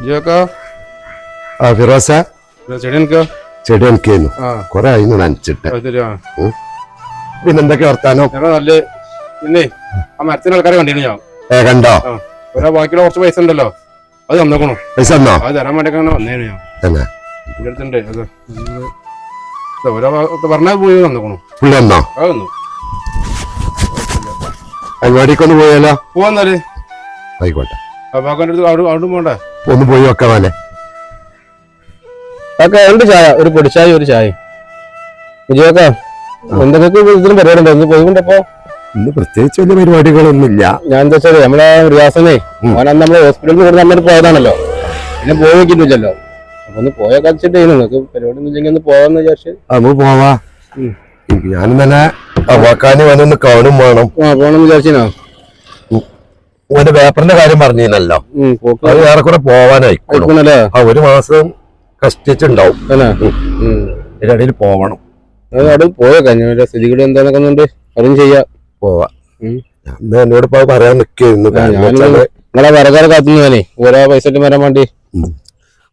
ജിയോക്കാ? ആ ഫിറോസ? ചെടി എനിക്ക് ചെടി എനിക്കേന്നു ആ. കൊറേ ആയിരുന്നു നനച്ചിട്ട്. അത് ശരിയാ. പിന്നെ എന്തൊക്കെ വർത്താനോ? നല്ല പിന്നെ ആ മരത്തിന് ആൾക്കാരെ കണ്ടിരുന്നു ഞാൻ. ഏ കണ്ടോ? ഒരാ ബാക്കിയുള്ള കുറച്ച് പൈസ ഉണ്ടല്ലോ. അത് തന്നേക്കണോ. പൈസ തന്നോ? അത് തരാൻ വേണ്ടി അങ്ങനെ വന്നേനു ഞാൻ. തന്നെ. എന്റെ അടുത്തുണ്ട്. അത് പറഞ്ഞാൽ പോയി തന്നേക്കണോ. പുള്ളി തന്നോ? അത് തന്നു. പരിപാടിക്കൊന്ന് പോയാലോ? പോവാന്നാൽ ആയിക്കോട്ടെ. അപ്പൊ അവിടെ പോണ്ടേ ഒന്ന് പോയി വെക്കാമല്ലേ ഓക്കെ രണ്ട് ചായ? ഒരു പൊടിച്ചായ ഒരു ചായ. വിജയക്ക എന്തൊക്കെ ഇതിലും പരിപാടി ഉണ്ടോ ഒന്ന് പോയിക്കൊണ്ടപ്പോ ഇന്ന് പ്രത്യേകിച്ച് വലിയ പരിപാടികളൊന്നുമില്ല. ഞാൻ എന്താ വെച്ചാൽ നമ്മളെ റിയാസനെ. അവൻ അന്ന് നമ്മളെ ഹോസ്പിറ്റലിൽ നിന്ന് നമ്മൾ പോയതാണല്ലോ. പിന്നെ പോയി നോക്കിയിട്ടില്ലല്ലോ. അപ്പൊ ഒന്ന് പോയ കളിച്ചിട്ട് നിങ്ങൾക്ക് പരിപാടി ഒന്നും ഇല്ലെങ്കിൽ ഒന്ന് പോവാന്ന് വിചാരിച്ചു. നമുക്ക് പോവാ. ഞാനും തന്നെ വാക്കാന് വന്നൊന്ന് കാണും വേണം. ആ പോണം വിചാരിച്ചിനോ ഓന്റെ പേപ്പറിന്റെ കാര്യം പറഞ്ഞല്ലോ അത് വേറെ കൂടെ പോവാനായിക്കോളും. ആ ഒരു മാസം കഷ്ടിച്ചുണ്ടാവും ഇടയിൽ പോവണം. പോയേക്കാം ഞാൻ സ്ഥിതികൾ അതും ചെയ്യാം. പോവാ. ഇന്ന് എന്നോട് ഇപ്പൊ പറയാൻ വെച്ചാൽ നിങ്ങളെ വരകാരെ കാത്തുന്നേ ഓരോ പൈസ വരാൻ വേണ്ടി.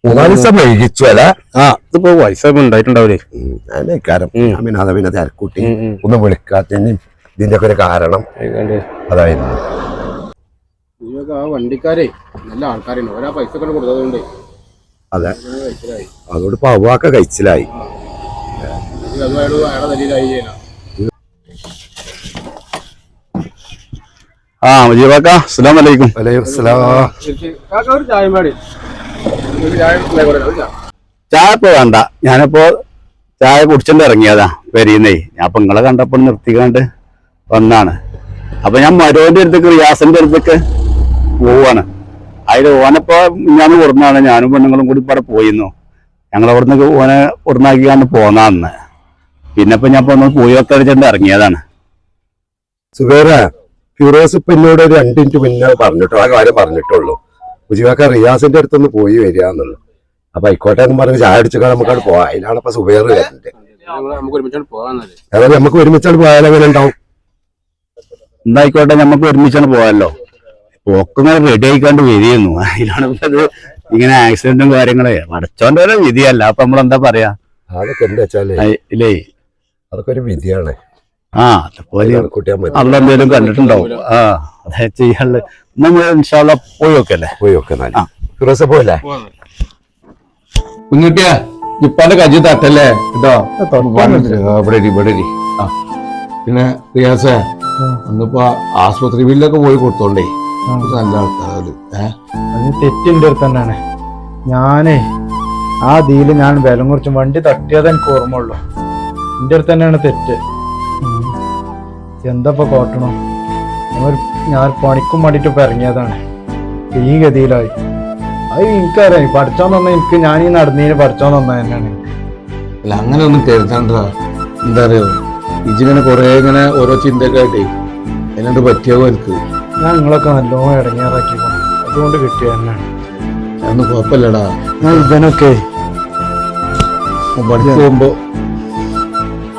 മൂന്നാൽ ദിവസം വൈകിച്ചു അല്ല? ആ ഇതിപ്പോ പൈസ ഇപ്പൊ ഉണ്ടായിട്ടുണ്ടാവില്ലേ? അതിന്റെ കാരം ഉം. ഞാൻ പിന്നെ അതാ പിന്നെ തിരക്കൂട്ടി. ഉം, ഉം. ഒന്ന് വിളിക്കാത്തതിന് ഇതിന്റെ ഒക്കെ ഒരു കാരണം. അതായിരുന്നു. ഇതൊക്കെ ആ വണ്ടിക്കാരെ നല്ല ആൾക്കാരാണ് ഓരോ പൈസ ഒക്കെ കൊടുത്തതുകൊണ്ട് അതെ. അതോട് പവാക്ക കഴിച്ചിലായി. ആ മുജീബാക്ക അസ്സലാം വലൈക്കും വലൈക്കും അസ്സലാം. ഒരു ചായ പാടി. ഒരു ചായ ചായ. ഇപ്പൊ വേണ്ട. ഞാനിപ്പോ ചായ കുടിച്ചിട്ട് ഇറങ്ങിയതാ പെരീന്നേ. ഞാൻ അപ്പൊ നിങ്ങളെ കണ്ടപ്പോ നിർത്തിക്കാണ്ട് വന്നാണ്. അപ്പൊ ഞാൻ മരോന്റെ അടുത്തേക്ക് റിയാസിന്റെ അടുത്തേക്ക് പോവാണ്. അതിൽ ഓനപ്പോ ഞാൻ ഉറന്നാണ് ഞാനും പെണ്ണുങ്ങളും കൂടി ഇവിടെ പോയിരുന്നു. ഞങ്ങൾ അവിടുന്ന് ഓനെ കൊടുന്നാക്കിക്കാണ്ട് പോന്നാന്ന് പിന്നെ ഇപ്പൊ ഞാൻ ഒന്ന് പോയി ഒക്കെ അടിച്ചിട്ട് ഇറങ്ങിയതാണ്. സുബേറ ഫിറോസ് ഇപ്പൊ എന്നോട് ഒരു രണ്ട് മിനിറ്റ് മുന്നേ പറഞ്ഞിട്ടോ? ആ കാര്യം പറഞ്ഞിട്ടുള്ളൂ. മുജിബാക്ക റിയാസിന്റെ അടുത്തൊന്ന് പോയി വരിക എന്നുള്ളു. അപ്പൊ ആയിക്കോട്ടെ എന്ന് പറഞ്ഞ് ചായ അടിച്ചാൽ നമുക്കവിടെ പോവാം. അതിലാണ് ഇപ്പൊ സുബേർ വരുന്നത്. നമുക്ക് ഒരുമിച്ചാണ് അതായത് നമുക്ക് ഉണ്ടാവും? എന്തായിക്കോട്ടെ നമുക്ക് ഒരുമിച്ചാണ് പോകാമല്ലോ പോക്കിങ്ങനെ റെഡി ആയിക്കാണ്ട് വരികയെന്നു അതിലാണ് ഇപ്പൊ ഇങ്ങനെ ആക്സിഡന്റും കാര്യങ്ങളെ. അടച്ചോണ്ട് ഒരു വിധിയല്ല. അപ്പൊ നമ്മളെന്താ പറയാ? അതൊക്കെ എന്താ വെച്ചാൽ? ഇല്ലേ? അതൊക്കെ ഒരു വിധിയാണ്. ആ അതുപോലെ കൂട്ടിയാൽ മതി. കണ്ടിട്ടുണ്ടാവും. ആ അതെ ചെയ്യാനുള്ള നമ്മൾ ഇൻഷാല്ല പോയി നോക്കല്ലേ? പോയി ഒക്കെ. ഫിറോസ് പോലെ കുഞ്ഞുട്ടിയാ ഇപ്പാന്റെ കജി തട്ടല്ലേ? കേട്ടോ ഇവിടെ ഇവിടെ ആ. പിന്നെ റിയാസേ അന്നിപ്പോ ആസ്പത്രി ബില്ലൊക്കെ പോയി കൊടുത്തോണ്ടേ. നല്ല ആൾക്കാര് അതിന് തെറ്റിന്റെ അടുത്ത് തന്നെയാണ് ഞാനേ ആ ദീൽ ഞാൻ വില കുറച്ചും വണ്ടി തട്ടിയത് എനിക്ക് ഓർമ്മ ഉള്ളു എന്റെ അടുത്ത് തന്നെയാണ് തെറ്റ്. എന്തപ്പോ എന്താ കോട്ടണം? നമ്മൾ ഞാൻ പണിക്കും വേണ്ടിയിട്ട് ഇപ്പൊ ഇറങ്ങിയതാണ്. ഈ ഗതിയിലായി. അത് എനിക്കറിയാം. പഠിച്ചോ തന്നെ എനിക്ക് ഞാൻ ഈ നടന്നതിന് പഠിച്ചോ തന്ന തന്നെയാണ്. അല്ല അങ്ങനെ ഒന്നും കരുതണ്ട. എന്താ അറിയോ? ഇജിങ്ങനെ കൊറേ ഇങ്ങനെ ഓരോ ചിന്തയൊക്കെ ആയിട്ടേ അതിനോട് പറ്റിയാവോ എനിക്ക്. ഞാൻ നിങ്ങളൊക്കെ നല്ലോണം ഇടങ്ങേറാക്കി അതുകൊണ്ട് കിട്ടിയ അതൊന്നും കുഴപ്പമില്ലടാ. ഞാൻ ഇവനൊക്കെ പഠിച്ചു പോകുമ്പോ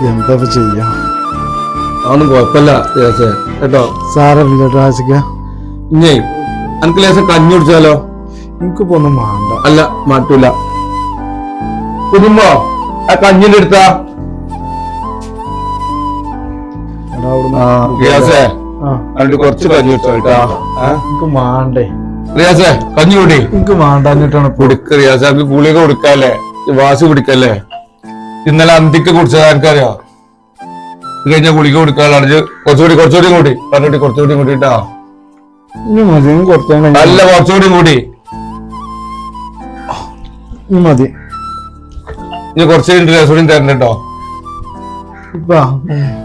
എന്താ ചെയ്യാം? അതൊന്നും കുഴപ്പമില്ല കേട്ടോ? സാരമില്ല രാജിക ഇനി എനിക്ക് ലേശം കഞ്ഞി കുടിച്ചാലോ? എനിക്കിപ്പോ ഒന്നും മാണ്ട. അല്ല മാറ്റൂല. കുടുംബോ ആ കഞ്ഞിന്റെ എടുത്താ എടാ അവിടുന്ന് ആ. കുറച്ച് കഞ്ഞി കേട്ടാ? എനിക്ക് റിയാസേ കഞ്ഞി കൂടി. എനിക്ക് വേണ്ടാഞ്ഞിട്ടാണ് ഇപ്പൊ. കൊടുക്ക റിയാസ എനിക്ക് ഗുളിക കൊടുക്കല്ലേ? വാശി പിടിക്കല്ലേ? ഇന്നലെ അന്തിക്ക് കുടിച്ചത് എനിക്കറിയാം? ഇത് കഴിഞ്ഞാൽ ഗുളിക കൊടുക്കാനുള്ള കുറച്ചുകൂടി കുറച്ചുകൂടി കൂടി പറഞ്ഞിട്ട് കുറച്ചുകൂടി നേരം കഴിഞ്ഞ് അല്ല കുറച്ചുകൂടി കൂടി മതി ഇനി കുറച്ച് കഴിഞ്ഞിട്ട് രസൂടി തരണം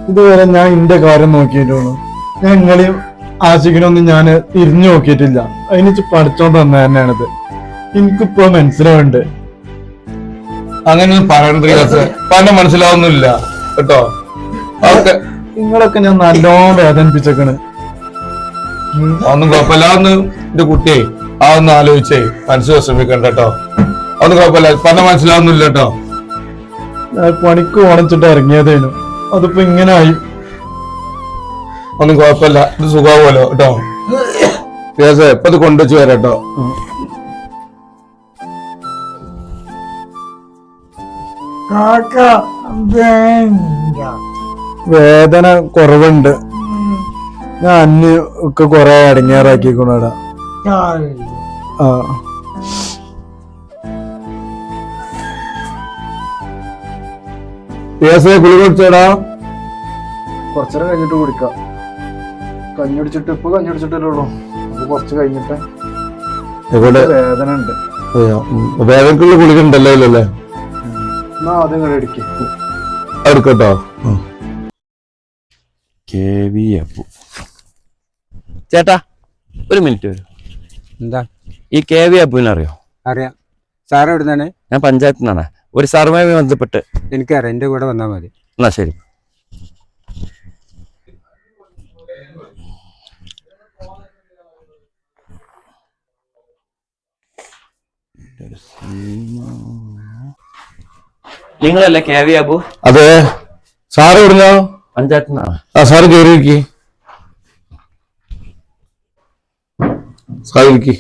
ഇതുവരെ ഞാൻ ഇന്റെ കാര്യം നോക്കിയിട്ടുള്ളൂ ഞാൻ നിങ്ങളെയും ആശിക്കണൊന്നും ഞാൻ തിരിഞ്ഞു നോക്കിയിട്ടില്ല. അതിന് പഠിച്ചോണ്ട് തന്നെ തന്നെയാണിത്. എനിക്കിപ്പോ മനസ്സിലാവുന്നുണ്ട്. അങ്ങനെയൊന്നും പറയണ്ട പറഞ്ഞ മനസ്സിലാവുന്നില്ല കേട്ടോ? ഓക്കെ നിങ്ങളൊക്കെ ഞാൻ നല്ലോണം വേദനിപ്പിച്ചേക്കണ്. ഒന്നും കുഴപ്പമില്ല. ഒന്ന് എന്റെ കുട്ടിയെ ആ ഒന്ന് ആലോചിച്ചേ. മനസ്സ് വിശ്രമിക്കണ്ട കേട്ടോ? ഒന്നും കുഴപ്പമില്ല. പറഞ്ഞ മനസ്സിലാവുന്നില്ല കേട്ടോ? ഞാൻ പണിക്ക് ഓണച്ചിട്ട് ഇറങ്ങിയതേനു. അതിപ്പോ ഇങ്ങനെ ആയി. ഒന്നും കുഴപ്പമില്ല. ഇത് സുഖമാവുമല്ലോ കേട്ടോ. കേസ് ഇപ്പൊ കൊണ്ടുവച്ചു വരാം കേട്ടോ. വേദന കുറവുണ്ട്. ഞാൻ അന്ന് ഒക്കെ കൊറേ അടങ്ങാറാക്കിക്കൊണ്ടാ ആ. ഗുളിക കുടിച്ചോടാ കുറച്ചേരം കഴിഞ്ഞിട്ട് കുടിക്കാം. കഞ്ഞിടിച്ചിട്ട് ഇപ്പൊ കഞ്ഞിടിച്ചിട്ടല്ലേ ഉള്ളൂ. കുറച്ച് കഴിഞ്ഞിട്ട് ഇവിടെ വേദന ഉണ്ട് വേദനക്കുള്ള ഗുളിക ഉണ്ടല്ലോ ഇല്ലല്ലേ? എന്നാ ആദ്യം കൂടെ ഇടിക്കും എടുക്കട്ടോ. കെ വി അപ്പു ചേട്ടാ ഒരു മിനിറ്റ് വരും. എന്താ? ഈ കെ വി അപ്പുവിനെ അറിയോ? അറിയാം. സാറെവിടുന്നാണ് ഞാൻ പഞ്ചായത്തിൽ നിന്നാണ് ഒരു സർവേയുമായി ബന്ധപ്പെട്ട് എനിക്കറിയാം. എന്റെ കൂടെ വന്നാൽ മതി. എന്നാ ശരി. നിങ്ങളല്ലേ കെ വി അബു? അതെ. സാറ് എവിടുന്നോ? പഞ്ചായത്ത് ആ സാറ് കയറി ഇരിക്കി. സാറ് ഇരിക്കി.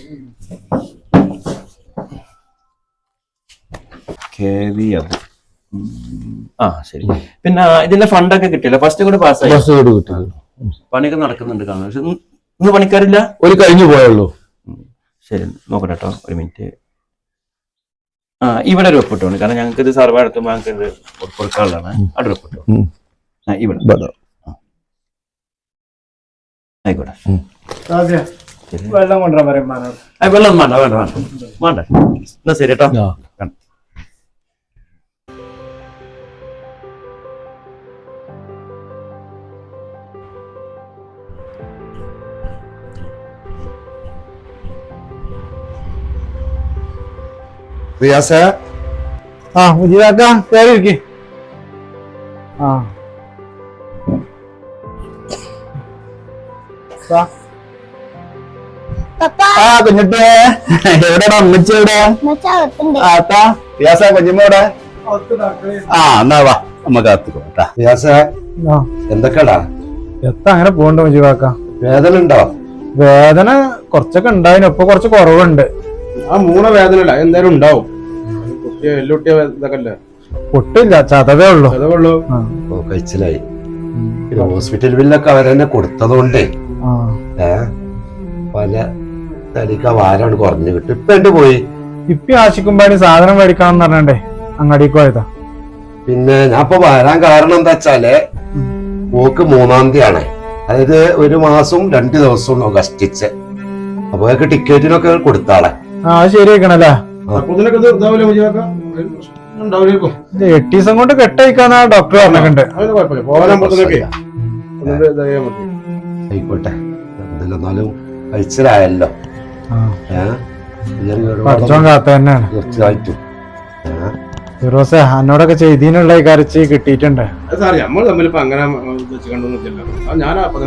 K V Abu. ആ ശരി. പിന്നെ ഇതിന്റെ ഫണ്ടൊക്കെ കിട്ടിയല്ലോ. ഫസ്റ്റ് കൂടെ പാസ്സായി. ബസ് കേട്ട്. കിട്ടി പണിയൊക്കെ നടക്കുന്നുണ്ട് കാണാൻ പക്ഷെ ഇന്ന് ഇന്ന് പണിക്കാരില്ല? ഒരു കഴിഞ്ഞു പോയുള്ളൂ ശരി. നോക്കട്ടെ കേട്ടോ ഒരു മിനിറ്റ്. ആ ഇവിടെ ഒരു ഒപ്പിട്ടോണ്ട് കാരണം ഞങ്ങൾക്ക് ഇത് സർവേ നടത്തുമ്പോൾ ഞങ്ങൾക്ക് ഇത് കൊടുക്കാനുള്ളതാണ്. അവിടെ ആ ഇവിടെ. ആയിക്കോട്ടെ. വെള്ളം കൊണ്ടുവരാൻ പറയും വേണ്ട വേണ്ട വേണ്ട. വേണ്ട. എന്നാ ശരി കേട്ടോ. റിയാസെ? ആ മുജീബാക്ക കയറി ഇരിക്ക് ആ. വാ. ആ കുഞ്ഞിട്ടേ. എവിടെടാ? അമ്മച്ചി എവിടെ? ആത്താ വ്യാസ കുഞ്ഞിമ്മ ആ എന്നാ വാ. അമ്മ കാത്തിക്കോ കേട്ടാ. റിയാസെ? ആ. എന്തൊക്കെടാ എത്ത അങ്ങനെ പോണ്ട് മുജീബാക്ക. വേദന ഉണ്ടോ? വേദന കുറച്ചൊക്കെ ഉണ്ടായിരുന്നു ഇപ്പൊ കുറച്ച് കുറവുണ്ട്. ആ മൂന്ന വേദന അല്ല എന്തായാലും ഉണ്ടാവും. കുട്ടിയെ എല്ലുട്ടിയ ഇതൊക്കെ അല്ലേ പൊട്ടില്ല ചതവേ ഉള്ളൂ. അതേ ഉള്ളൂ. ഓ കഴിച്ചിലായി. പിന്നെ ഹോസ്പിറ്റൽ ബില്ലൊക്കെ അവരെന്നെ കൊടുത്തതുകൊണ്ടേ. ആ. ഏ? പല തലിക്ക ആ വാരാണ് കുറഞ്ഞു കിട്ടും. ഇപ്പൊ എന്റെ പോയി? ഇപ്പി ആശിക്കുമ്പാടി സാധനം മേടിക്കണം പറഞ്ഞേ അങ്ങടി അങ്ങാടിക്ക് പോയതാ. പിന്നെ ഞാൻ ഇപ്പൊ വരാൻ കാരണം എന്താ വെച്ചാൽ പോക്ക് മൂന്നാം തീയതി ആണ് അതായത് ഒരു മാസം രണ്ട് ദിവസവും കഷ്ടിച്ച് അപ്പൊ ടിക്കറ്റിനൊക്കെ കൊടുത്താളെ. ആ അത് ശരിയാക്കണല്ലേ ഇത് ഇതാവില്ല ഉണ്ടാവില്ലേക്കും എട്ട് ദിവസം കൊണ്ട് കെട്ടയക്കാന്നാ ഡോക്ടർ പറഞ്ഞിട്ടുണ്ട് അതിന് കുഴപ്പമില്ല ആയിക്കോട്ടെ എന്തെല്ലാം എന്നാലും കഴിച്ചിലായല്ലോ പഠിച്ചോൻ കാത്ത തന്നെയാണ് തീർച്ചയായിട്ടും ഏ? ഫിറോസെ എന്നോടൊക്കെ ചെയ്തീനുള്ള ഈ കരച്ച് കിട്ടിയിട്ടുണ്ട് അത് സാറി നമ്മൾ തമ്മിൽ ഇപ്പൊ അങ്ങനെ ഞാൻ അപ്പൊ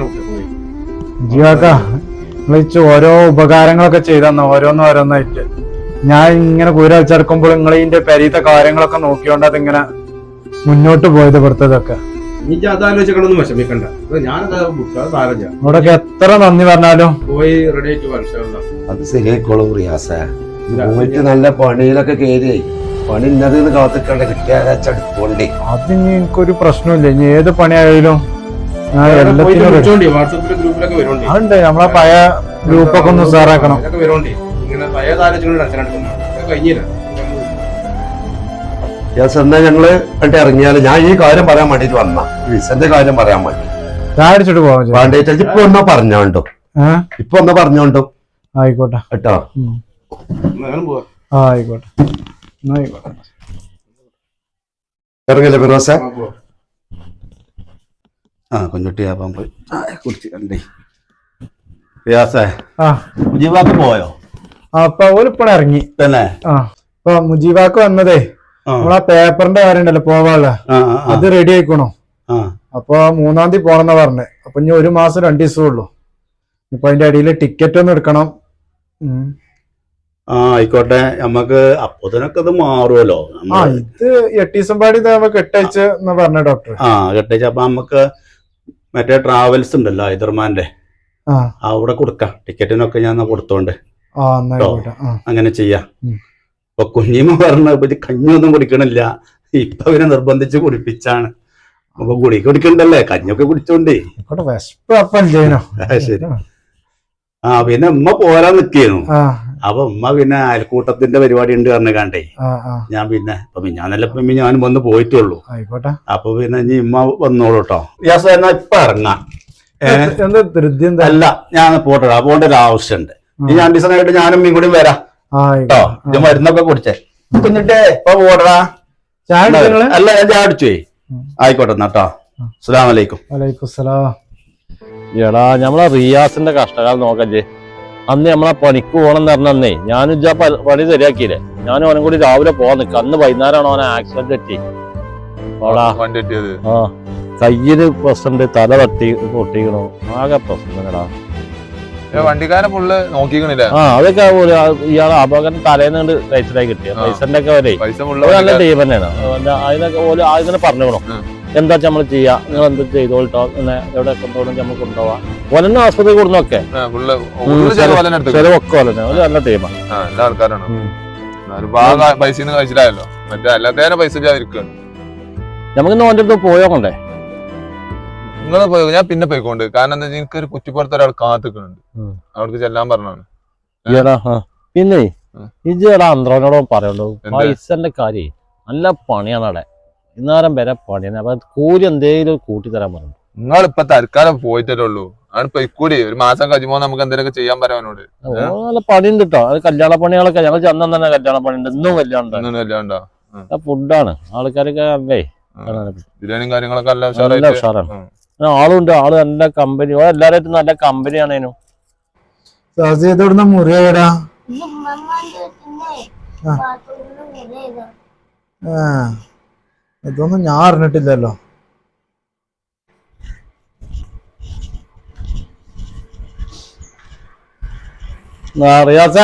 നിങ്ങൾ ഓരോ ഉപകാരങ്ങളൊക്കെ ചെയ്തന്ന ഓരോന്ന് ഓരോന്നായിട്ട്. ഞാൻ ഇങ്ങനെ കുര വെച്ചെടുക്കുമ്പോൾ നിങ്ങൾ ഇതിന്റെ പെരീത്തെ കാര്യങ്ങളൊക്കെ നോക്കിയോണ്ട് അതിങ്ങനെ മുന്നോട്ട് പോയത് ഇവിടുത്തതൊക്കെ. അത് അത് എത്ര നന്ദി പറഞ്ഞാലും. അത് ശരിയായിക്കോളും റിയാസ. പോയിട്ട് നല്ല പണിയിലൊക്കെ കയറി. പണി ഇന്നത് കാത്തിക്കണ്ട കിട്ടിയാൽ അതിന് എനിക്കൊരു പ്രശ്നമില്ല ഇനി ഏത് പണിയായാലും അതുണ്ട് നമ്മളെ പഴയ ഗ്രൂപ്പൊക്കെ ഒന്ന് ഉസാറാക്കണം. യെസ് എന്നാ ഞങ്ങൾ കണ്ടി ഇറങ്ങിയാൽ ഞാൻ ഈ കാര്യം പറയാൻ വേണ്ടിട്ട് വന്ന. വിസന്റെ കാര്യം പറയാൻ വേണ്ടി. ചായ അടിച്ചിട്ട് പോവാം ചേച്ചി. വേണ്ടേറ്റ് ഇപ്പൊ ഒന്നാ പറഞ്ഞോണ്ടോ ഇപ്പൊ ഒന്നാ പറഞ്ഞോണ്ടോ ആയിക്കോട്ടെ. കേട്ടോ? ആയിക്കോട്ടെ. ഇറങ്ങല്ലേ ആയിക്കോട്ടെ. ഇറങ്ങില്ലേ ഫിറോസെ? ആ, കുഞ്ഞുട്ടി ആ പോയി. ചായ കുടിച്ച് കണ്ടേ. വ്യാസേ ആ. മുജീബാക്ക് പോയോ? അപ്പൊ ഓലിപ്പണ ഇറങ്ങി. തന്നെ? ആ അപ്പൊ മുജീബാക്ക് വന്നതേ നമ്മളാ പേപ്പറിന്റെ കാര്യം ഉണ്ടല്ലോ പോവാനുള്ള അത് റെഡി ആയിക്കണോ. ആ. അപ്പൊ മൂന്നാം തീയതി പോണെന്നാ പറഞ്ഞേ. അപ്പൊ ഇനി ഒരു മാസം രണ്ടു ദിവസമേ ഉള്ളൂ. ഇപ്പൊ അതിന്റെ അടിയിൽ ടിക്കറ്റ് ഒന്ന് എടുക്കണം. ആ ആയിക്കോട്ടെ. നമുക്ക് അപ്പോതിനൊക്കെ ഇത് മാറുമല്ലോ ആ ഇത് എട്ടീസം ദിവസം പാടി എന്ന് പറഞ്ഞ ഡോക്ടർ ആ കെട്ടയച്ച് അപ്പൊ നമുക്ക് മറ്റേ ട്രാവൽസ് ഉണ്ടല്ലോ ഹൈദർമാന്റെ. അവിടെ കൊടുക്കാം. ടിക്കറ്റിനൊക്കെ ഞാൻ കൊടുത്തോണ്ട്. അങ്ങനെ ചെയ്യാം. ഇപ്പൊ കുഞ്ഞിമ പറഞ്ഞ ഇപ്പൊ കഞ്ഞൊന്നും കുടിക്കണില്ല. ഇപ്പൊ അവനെ നിർബന്ധിച്ച് കുടിപ്പിച്ചാണ്. അപ്പൊ കുടി കുടിക്കണ്ടല്ലേ? കഞ്ഞൊക്കെ കുടിച്ചോണ്ടേ. ശരി. ആ പിന്നെ ഉമ്മ പോരാൻ നിക്കേന്നു ആ. അപ്പൊ ഉമ്മ പിന്നെ അയൽക്കൂട്ടത്തിന്റെ പരിപാടി ഉണ്ട് പറഞ്ഞു കണ്ടേ. ഞാൻ പിന്നെ അപ്പൊ ഞാൻ നല്ല ഇപ്പൊ ഞാനും വന്ന് പോയിട്ടുള്ളൂ. ആയിക്കോട്ടെ. അപ്പൊ പിന്നെ ഇനി ഉമ്മ വന്നോളൂ കേട്ടോ യാസ എന്നാ ഇപ്പൊ ഇറങ്ങാം. അല്ല ഞാൻ പോട്ടെ പോകേണ്ട ഒരു ആവശ്യമുണ്ട് ഈ ഞാൻ ദിവസമായിട്ട് ഞാനും ഉമ്മയും കൂടി വരാം. ഞാൻ കേട്ടോ മരുന്നൊക്കെ കുടിച്ചേ. കുഞ്ഞിട്ടേ ഇപ്പൊ പോടടാ അല്ല ഞാൻ ചാടിച്ചേ ആയിക്കോട്ടെ എന്നാട്ടോ കേട്ടോ വലൈക്കും എടാ നമ്മളെ റിയാസിന്റെ കഷ്ടകാലം നോക്കല്ലേ അന്ന് നമ്മളെ പണിക്ക് പോകണം എന്ന് പറഞ്ഞേ ഞാനും ഇജ്ജാ പണി ശരിയാക്കിയില്ലേ? ഞാൻ അവനും കൂടി രാവിലെ പോകാൻ നിൽക്കുക അന്ന് വൈകുന്നേരമാണ് അവനെ ആക്സിഡന്റ് പറ്റി? എത്തിയത് ആ കയ്യിൽ പ്രശ്നമുണ്ട് തല തട്ടി പൊട്ടിക്കണു. ആകെ പ്രശ്നങ്ങളാ വണ്ടിക്കാരൻ ഫുള്ള് നോക്കിക്കണില്ല? ആ അതൊക്കെ ഇയാൾ അപകടം തലേന്ന് കഴിച്ചിട്ടായി കിട്ടിയ. ആ. പൈസന്റെ ഒക്കെ വരെ നല്ല ടീം തന്നെയാണ്. അതിനൊക്കെ ഓരോ ആദ്യം പറഞ്ഞോളൂ. എന്താ നമ്മൾ ചെയ്യാ? നിങ്ങൾ എന്ത് ചെയ്തോളിട്ടോ? പിന്നെ എവിടെ കൊണ്ടുപോകണം നമ്മൾ കൊണ്ടുപോവാം. വലന്ന ആസ്പത്രി കൊടുന്നൊക്കെ ചിലവൊക്കെ ഓലെന്നെ ഒരു നല്ല ടീമാണ് ആ. എല്ലാ ആൾക്കാരാണ്. ഉം. എന്നാലും ഭാഗ പൈസ കഴിച്ചിട്ടായല്ലോ. മറ്റേ അല്ലാത്തതിനെ പൈസ നമുക്ക് ഇന്ന് ഓന്റെ അടുത്ത് പോയോക്കണ്ടേ നിങ്ങൾ പോയി ഞാൻ പിന്നെ പോയിക്കൊണ്ട്. കാരണം എന്താ വെച്ചാൽ എനിക്കൊരു കുറ്റിപ്പുറത്ത് ഒരാൾ കാത്തുക്കുന്നുണ്ട്. അവിടേക്ക് ചെല്ലാൻ പറഞ്ഞാണ് പിന്നെ ഇജ് അന്ത്രോനോടോ പറയണ്ടോ? പൈസന്റെ കാര്യം നല്ല പണിയാണ് അവിടെ. ഇന്നേരം വരെ പണിയാണ്. അപ്പൊ കൂലി എന്തെങ്കിലും കൂട്ടി തരാൻ പറഞ്ഞു. നിങ്ങൾ ഇപ്പൊ തൽക്കാലം പോയിട്ടല്ലേ ഉള്ളൂ ആണ് പൊയ്ക്കൂടി ഒരു മാസം കഴിയുമ്പോ നമുക്ക് എന്തെങ്കിലും ചെയ്യാൻ പറയാനോട് നല്ല പണിയുണ്ട് കേട്ടോ അത് കല്യാണ പണികളൊക്കെ. ഞങ്ങൾ ചെന്നാൽ തന്നെ കല്യാണ പണിയുണ്ട്. ഇന്നും കല്യാണം ഇല്ലാണ്ടോ ഫുഡാണ്. ആൾക്കാരൊക്കെ അല്ലേ ബിരിയാണിയും കാര്യങ്ങളൊക്കെ നല്ല ഉഷാറാണ്. ആളുണ്ട്. ആൾ നല്ല കമ്പനി. എല്ലാരായിട്ടും നല്ല കമ്പനിയാണ് അതിനും. സജിതോടുന്ന മുറി എവിടാ ആ. ഇതൊന്നും ഞാൻ അറിഞ്ഞിട്ടില്ലല്ലോ. റിയാസ?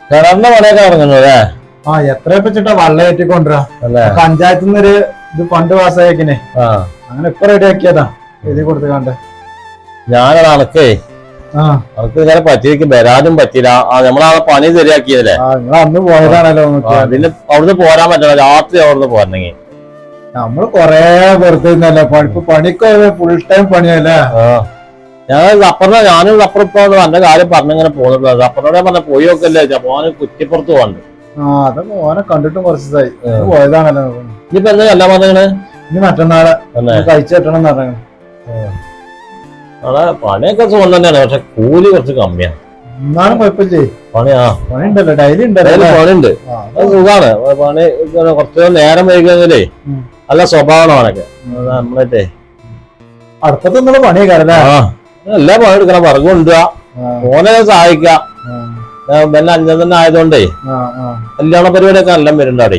കിണറിന്റെ പണിയൊക്കെ ഇറങ്ങുന്നു അല്ലേ? ആ എത്ര വെച്ചിട്ടാ വള്ളം ഏറ്റിക്കൊണ്ടുവരാ അല്ലേ? പഞ്ചായത്തിൽ നിന്നൊരു ഇത് ഫണ്ട് പാസ്സായേക്കിനെ അങ്ങനെ ഇപ്പൊ റെഡി ആക്കിയതാ. എഴുതി കൊടുത്തു കണ്ടേ. ഞാനത് അണക്കേ. അനക്ക് ഇങ്ങനെ പറ്റിയിരിക്കും. വരാനും പറ്റില്ല നമ്മളാ പണി ശരിയാക്കിയതല്ലേ? അന്ന് പോയതാണല്ലോ പിന്നെ അവിടുന്ന് പോരാൻ പറ്റില്ല. രാത്രി അവിടുന്ന് പോരണെങ്കിൽ നമ്മൾ കൊറേ വെറുതെ ഇരുന്നല്ലോ പണിക്കോ ഫുൾ ടൈം പണിയല്ലേ. ഞാൻ അപ്പുറം ഞാനും അപ്പുറം ഇപ്പൊ നല്ല കാര്യം പറഞ്ഞിങ്ങനെ പോകുന്നുണ്ട് സപ്പറിനോടെ പറഞ്ഞ പോയി നോക്കല്ലേ. പോകാൻ കുറ്റിപ്പുറത്ത് പോകണ്ട് ആ അതൊക്കെ മോനെ കണ്ടിട്ടും കുറച്ച് ദിവസമായി പോയതാണല്ലോ. ഇനിയിപ്പോ എന്താ എല്ലാം പറഞ്ഞത് ഇനി മറ്റന്നാളെ. കഴിച്ചു കിട്ടണം എന്ന് പറഞ്ഞു. അവിടെ പണിയൊക്കെ സുഖം തന്നെയാണ് പക്ഷെ കൂലി കുറച്ച് കമ്മിയാണ്. എന്നാലും കുഴപ്പമില്ലേ? പണിയാ പണി ഉണ്ടല്ലോ എന്തായാലും ഉണ്ടല്ലോ പണിയുണ്ട്. അത് സുഖാണ് പണി കുറച്ച് നേരം വൈകുമെങ്കിലേ. നല്ല സ്വഭാവമാണ് അവനൊക്കെ. നമ്മളെ അടുപ്പത്ത് നിന്നുള്ള പണിയൊക്കെ എല്ലാ പണി എടുക്കണം. പറഞ്ഞു കൊണ്ടുക ഓനെ സഹായിക്കാം പിന്നെ അഞ്ചം തന്നെ ആയതുകൊണ്ടേ കല്യാണ പരിപാടിയൊക്കെ എല്ലാം വരുന്നുണ്ടാടേ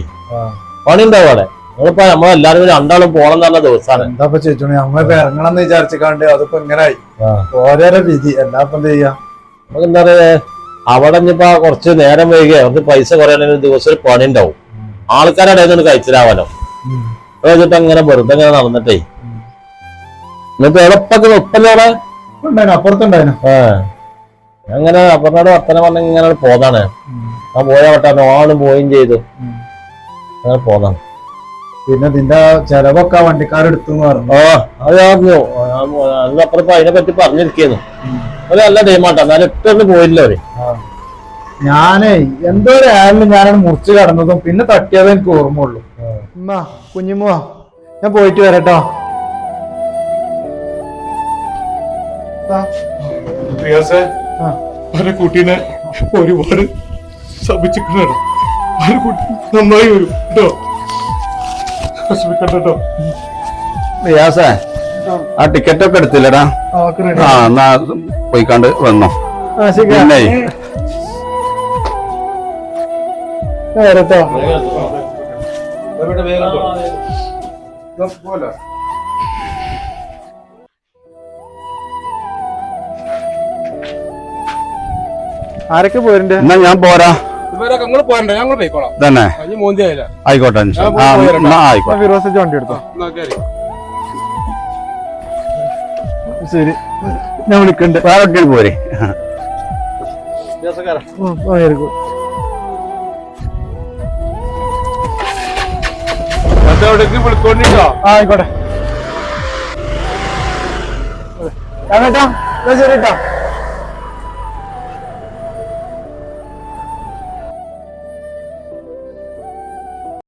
പണി ഉണ്ടാവും അവിടെ. നമ്മളിപ്പോ നമ്മളെല്ലാരും കൂടി രണ്ടാളും എന്ന് പറഞ്ഞ ദിവസമാണ് എന്താ ചേച്ചി നമ്മളിപ്പോ ഇറങ്ങണം എന്ന് വിചാരിച്ചിക്കാണ്ട് അതിപ്പോ ഇങ്ങനായി. ഓരോരോ വിധി. എല്ലാപ്പം എന്ത് ചെയ്യാ? നമുക്ക് എന്താ പറയാ അവിടെ ഇനിയിപ്പോ കുറച്ച് നേരം വൈകിയ അവർക്ക് പൈസ കുറയാണെങ്കിൽ ദിവസം ഒരു പണി ഉണ്ടാവും. ആൾക്കാരുടെ ഇടയിൽ കഴിച്ചിലാവാനോ. വെച്ചിട്ട് അങ്ങനെ വെറുതെ ഇങ്ങനെ നടന്നിട്ടേ. എന്നിട്ട് എളുപ്പത്തിന് ഒപ്പല്ലേ അവിടെ? ഉണ്ടായിരുന്നു അപ്പുറത്തുണ്ടായിരുന്നു ആ. അങ്ങനെ അപ്പുറത്തോട് വർത്തനം പറഞ്ഞ ഇങ്ങനെ പോന്നാണ്. ആ പോയ വട്ടാണ് ആളും പോയും ചെയ്തു. അങ്ങനെ പോന്നാണ്. പിന്നെ നിന്റെ ചെലവൊക്കെ ആ വണ്ടിക്കാരെടുത്തു പറഞ്ഞു. ആ അത് അറിഞ്ഞു അതിനപ്പുറത്ത് അതിനെ പറ്റി പറഞ്ഞിരിക്കുന്നു. ഒരു നല്ല ടീമാട്ടോ എന്നാലും ഇട്ടൊന്നും പോയില്ല അവർ. ഞാനേ എന്തോ ഒരു ആയാലും ഞാനാണ് മുറിച്ച് കടന്നതും പിന്നെ തട്ടിയതും എനിക്ക് ഓർമ്മയുള്ളൂ. ഉമ്മ കുഞ്ഞുമോ ഞാൻ പോയിട്ട് വരട്ടോ. റിയാസേ ആ. അവരെ കുട്ടീനെ ഒരുപാട് ശപിച്ചിട്ടുണ്ട് അവരെ കുട്ടി നന്നായി വരും. കേട്ടോ? വിഷമിക്കണ്ടോ റിയാസേ ആ. ടിക്കറ്റ് ഒക്കെ എടുത്തില്ലടാ. ആ എന്നാ പോയിക്കാണ്ട് വന്നോ. പിന്നെ. ആരൊക്കെ പോരണ്ടേ എന്നാ ഞാൻ പോരാ. തന്നെ. ആയിക്കോട്ടെ ആയിക്കോട്ടെ. ഫിറോസ് വണ്ടി എടുത്തോ? ശരി. ഞാൻ വിളിക്കണ്ട്. വേറെ പോരെ. ആയിക്കോട്ടെ. ചേട്ടാ ശരി കേട്ടോ.